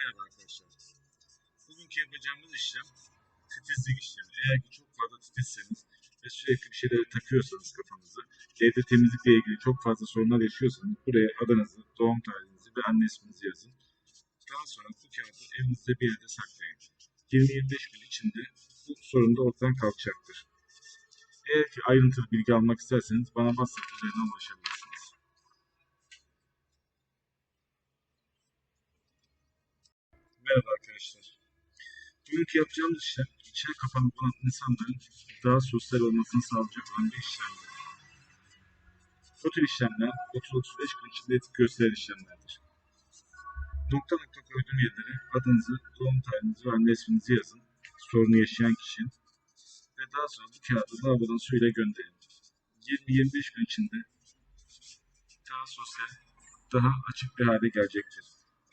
Merhaba arkadaşlar. Bugünkü yapacağımız işlem titizlik işlemi. Eğer ki çok fazla titizseniz ve sürekli bir şeyleri takıyorsanız kafanıza, evde temizlikle ilgili çok fazla sorunlar yaşıyorsanız buraya adınızı, doğum tarihinizi ve anne isminizi yazın. Daha sonra bu kağıdı evinizde bir yerde saklayın. 20-25 gün içinde bu sorun da ortadan kalkacaktır. Eğer ki ayrıntılı bilgi almak isterseniz bana WhatsApp üzerinden ulaşabilirsiniz. Merhaba arkadaşlar. Bugünkü yapacağımız işlem içine kapanıp olan insanların daha sosyal olmasını sağlayacak bir işlemdir. Bu tür işlemler 30-35 gün içinde etki gösteren işlemlerdir. Nokta nokta koyduğum yerlere adınızı, doğum tarihinizi ve anne isminizi yazın. Sorunu yaşayan kişi. Ve daha sonra bu kağıdı lavabodan suyla gönderin. 20-25 gün içinde daha sosyal, daha açık bir hale gelecektir.